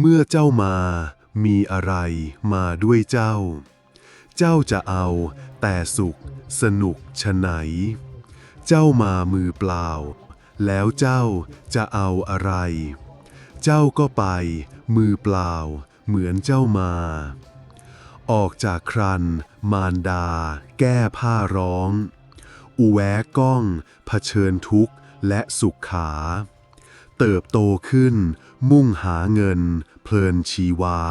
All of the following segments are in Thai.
เมื่อเจ้ามา มีอะไรมาด้วยเจ้า เจ้าจะเอาแต่สุข สนุกชะไหน เจ้ามามือเปล่า แล้วเจ้าจะเอาอะไร เจ้าก็ไป มือเปล่า เหมือนเจ้ามา ออกจากครัน มารดา แก้ผ้าร้อง อุแวะก้อง เผชิญทุกข์และสุขขา เติบโตขึ้น มุ่งหาเงิน เพลินชีวา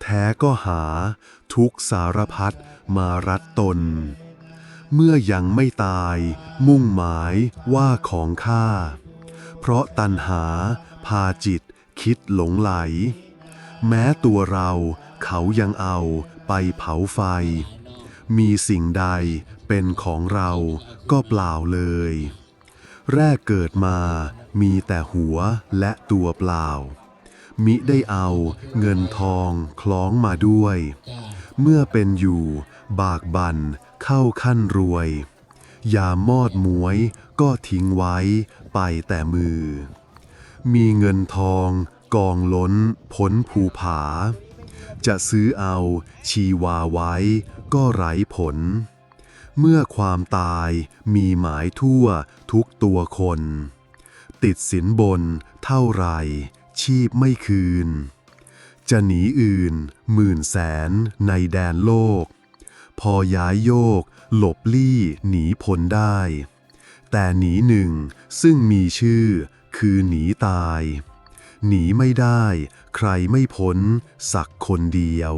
แท้ก็หา ทุกสารพัดมารัดตน เมื่อยังไม่ตาย มุ่งหมายว่าของข้า เพราะตัณหา พาจิตคิดหลงไหล แม้ตัวเราเขายังเอาไปเผาไฟ มีสิ่งใดเป็นของเราก็เปล่าเลย แรกเกิดมา มีแต่หัวและตัวเปล่า มิได้เอาเงินทองคล้องมาด้วย เมื่อเป็นอยู่บากบั่นเข้าขั้นรวย ยามอดมวยก็ทิ้งไว้ไปแต่มือ มีเงินทองกองล้นพ้นภูผา จะซื้อเอาชีวาไว้ก็ไร้ผล เมื่อความตายมีหมายทั่วทุกตัวคน ติดสินบน เท่าไร ชีพไม่คืน จะหนีอื่น หมื่นแสนในแดนโลก พอย้ายโยก หลบลี่หนีพ้นได้ แต่หนีหนึ่งซึ่งมีชื่อ คือหนีตาย หนีไม่ได้ ใครไม่พ้น สักคนเดียว